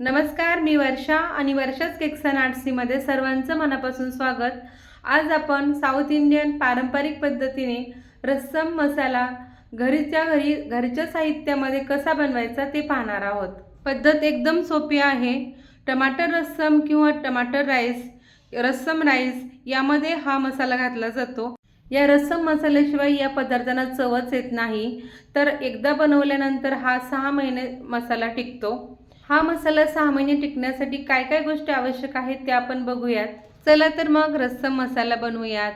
नमस्कार मी वर्षा आणि वर्षाच केक्स अँड आर्ट्सीमध्ये सर्वांचं मनापासून स्वागत. आज आपण साऊथ इंडियन पारंपरिक पद्धतीने रस्सम मसाला घरीच्या घरी घरच्या साहित्यामध्ये कसा बनवायचा ते पाहणार आहोत. पद्धत एकदम सोपी आहे. टमाटर रस्सम किंवा टमाटर राईस रस्सम राईस यामध्ये हा मसाला घातला जातो. या रस्सम मसाल्याशिवाय या पदार्थांना चवच येत नाही. तर एकदा बनवल्यानंतर हा सहा महिने मसाला टिकतो. हा मसाला सहा महिने टिकण्यासाठी काय काय गोष्टी आवश्यक आहेत त्या आपण बघूयात. चला तर मग रस्सम मसाला बनवूयात.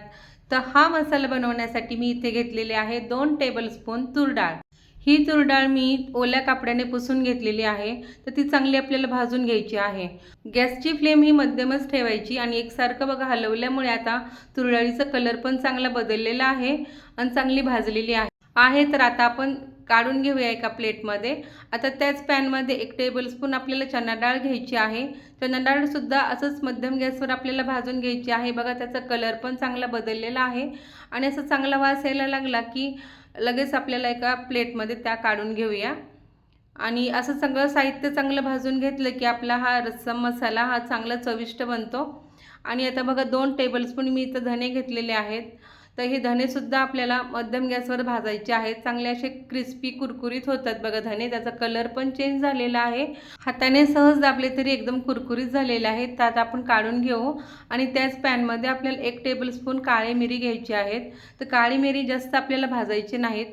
तर हा मसाला बनवण्यासाठी मी इथे घेतलेले आहे दोन टेबलस्पून तूर डाळ. ही तूर डाळ मी ओल्या कापड्याने पुसून घेतलेली आहे. तर ती चांगली आपल्याला भाजून घ्यायची आहे. गॅसची फ्लेम ही मध्यमच ठेवायची आणि एकसारखं बघा हलवल्यामुळे आता तुरडाळीचा कलर पण चांगला बदललेला आहे आणि चांगली भाजलेली आहे. आहे तर आता आपण काढून घेऊया एका प्लेटमध्ये. आता त्याच पॅनमध्ये एक टेबलस्पून आपल्याला चना डाळ घ्यायची आहे. चना डाळसुद्धा असंच मध्यम गॅसवर आपल्याला भाजून घ्यायची आहे. बघा त्याचा कलर पण चांगला बदललेला आहे. आणि असं चांगला वास यायला लागला की लगेच आपल्याला एका प्लेटमध्ये त्या काढून घेऊया. आणि असं सगळं साहित्य चांगलं भाजून घेतलं की आपला हा रस्सम मसाला हा चांगला चविष्ट बनतो. आणि आता बघा दोन टेबलस्पून मी इथं धने घेतलेले आहेत. तर हे धनेसुद्धा आपल्याला मध्यम गॅसवर भाजायचे आहेत. चांगले असे क्रिस्पी कुरकुरीत होतात. बघा धने त्याचा कलर पण चेंज झालेला आहे. हाताने सहज दाबले तरी एकदम कुरकुरीत झालेले आहेत. त्यात आपण काढून घेऊ. आणि त्याच पॅनमध्ये आपल्याला एक टेबलस्पून काळी मिरी घ्यायची आहेत. तर काळी मिरी जास्त आपल्याला भाजायची नाहीत.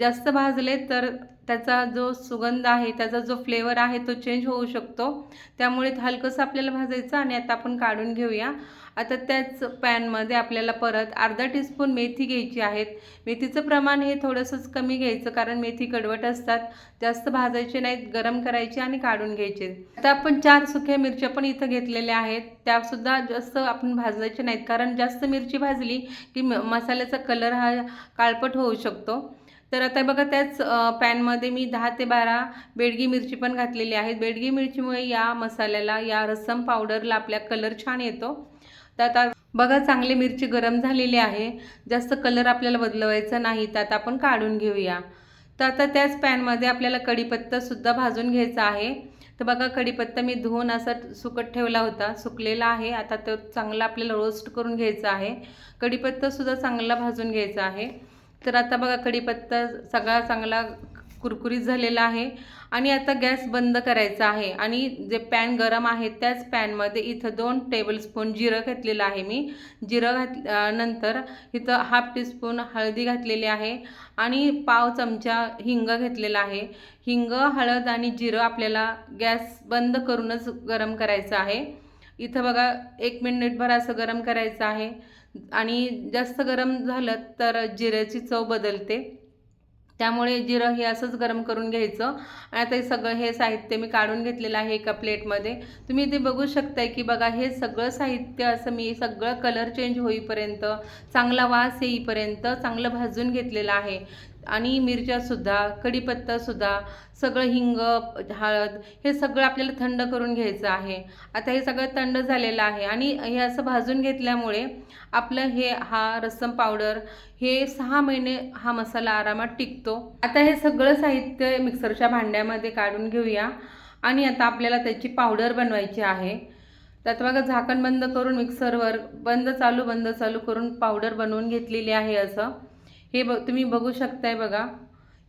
जास्त भाजले तर त्याचा जो सुगंध आहे त्याचा जो फ्लेवर आहे तो चेंज होऊ शकतो. त्यामुळे हलकंसं आपल्याला भाजायचं आणि आता आपण काढून घेऊया. आता त्याच पॅनमध्ये आपल्याला परत अर्धा टीस्पून मेथी घ्यायची आहेत. मेथीचं प्रमाण हे थोडंसंच कमी घ्यायचं कारण मेथी कडवट असतात. जास्त भाजायचे नाहीत गरम करायचे आणि काढून घ्यायचे. आता आपण चार सुक्या मिरच्या पण इथं घेतलेल्या आहेत. त्यासुद्धा जास्त आपण भाजायचे नाहीत कारण जास्त मिरची भाजली की म मसाल्याचा कलर हा काळपट होऊ शकतो. तर आता बघा त्याच पॅनमध्ये मी दहा ते बारा बेडगी मिरची पण घातलेली आहेत. बेडगी मिरचीमुळे या मसाल्याला या रस्सम पावडरला आपल्या कलर छान येतो. तर आता बघा चांगली मिरची गरम झालेली आहे. जास्त कलर आपल्याला बदलवायचा नाही. तर आता आपण काढून घेऊया. तर आता त्याच पॅनमध्ये आपल्याला कढीपत्तासुद्धा भाजून घ्यायचा आहे. तर बघा कढीपत्ता मी धुवून असा सुकत ठेवला होता. सुकलेला आहे. आता तो चांगला आपल्याला रोस्ट करून घ्यायचा आहे. कढीपत्तासुद्धा चांगला भाजून घ्यायचा आहे. तर आता बघा कढीपत्ता सगळा चांगला कुरकुरीत झालेला आहे. आणि आता गॅस बंद करायचा आहे. आणि जे पॅन गरम आहे त्याच पॅनमध्ये इथं दोन टेबलस्पून जिरं घातलेलं आहे मी. जिरं घात नंतर इथं हाफ टीस्पून हळदी घातलेली आहे. आणि पाव चमचा हिंग घेतलेला आहे. हिंग हळद आणि जिरं आपल्याला गॅस बंद करूनच गरम करायचं आहे. इथं बघा एक मिनिटभर असं गरम करायचं आहे. आणि जास्त गरम झालं तर जिऱ्याची चव बदलते. त्यामुळे जिरं हे असंच गरम करून घ्यायचं. आणि आता हे सगळं हे साहित्य मी काढून घेतलेलं आहे एका प्लेटमध्ये. तुम्ही इथे बघू शकताय की बघा हे सगळं साहित्य असं मी सगळं कलर चेंज होईपर्यंत चांगला वास येईपर्यंत चांगलं भाजून घेतलेलं आहे. आणि मिरच्यासुद्धा कढीपत्तासुद्धा सगळं हिंग हळद हे सगळं आपल्याला थंड करून घ्यायचं आहे. आता हे सगळं थंड झालेलं आहे आणि हे असं भाजून घेतल्यामुळे आपलं हे हा रस्सम पावडर हे सहा महिने हा मसाला आरामात टिकतो. आता हे सगळं साहित्य मिक्सरच्या भांड्यामध्ये काढून घेऊया. आणि आता आपल्याला त्याची पावडर बनवायची आहे. त्यात बघा झाकण बंद करून मिक्सरवर बंद चालू बंद चालू करून पावडर बनवून घेतलेली आहे असं. हे ब तुम्ही बघू शकताय बघा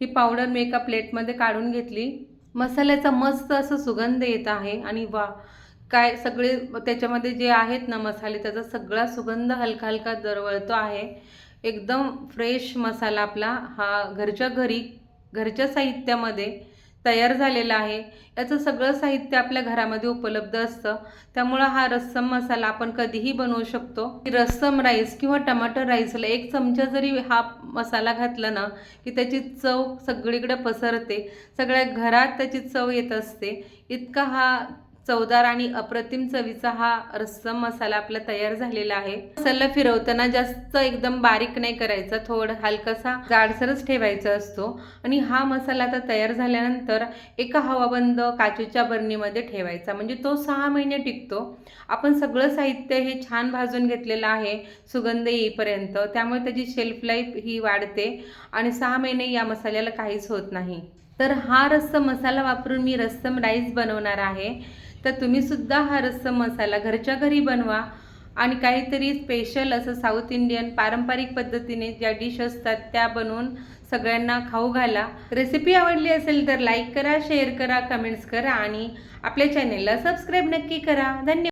ही पावडर मी एका प्लेटमध्ये काढून घेतली. मसाल्याचा मस्त असं सुगंध येत आहे आणि वा काय सगळे त्याच्यामध्ये जे आहेत ना मसाले त्याचा सगळा सुगंध हलका हलका दरवळतो आहे. एकदम फ्रेश मसाला आपला हा घरच्या घरी घरच्या साहित्यामध्ये. तयार झालेला आहे. याचं सगळं साहित्य आपल्या घरामध्ये उपलब्ध असतं. त्यामुळं हा रस्सम मसाला आपण कधीही बनवू शकतो. रस्सम राईस किंवा टमाटर राईसला एक चमचा जरी हा मसाला घातला ना की त्याची चव सगळीकडे पसरते. सगळ्या घरात त्याची चव येत असते. इतका हा चवदार आणि अप्रतिम चवीचा हा रस्सम मसाला आपला तयार झालेला आहे. मसाला फिरवताना जास्त एकदम बारीक नाही करायचा थोडं हलकासा जाडसरच ठेवायचा असतो. आणि हा मसाला आता तयार झाल्यानंतर एका हवाबंद काचेच्या बरणीमध्ये ठेवायचा. म्हणजे तो सहा महिने टिकतो. आपण सगळं साहित्य हे छान भाजून घेतलेलं आहे सुगंध येईपर्यंत. त्यामुळे त्याची शेल्फ लाईफ ही वाढते आणि सहा महिने या मसाल्याला काहीच होत नाही. तर हा रस्सम मसाला वापरून मी रस्सम राईस बनवणार आहे. तर तुम्हीसुद्धा हा रस्सम मसाला घरच्या घरी बनवा. आणि काहीतरी स्पेशल असं साऊथ इंडियन पारंपरिक पद्धतीने ज्या डिश असतात त्या बनवून सगळ्यांना खाऊ घाला. रेसिपी आवडली असेल तर लाईक करा शेअर करा कमेंट्स करा आणि आपल्या चॅनेलला सबस्क्राईब नक्की करा. धन्यवाद.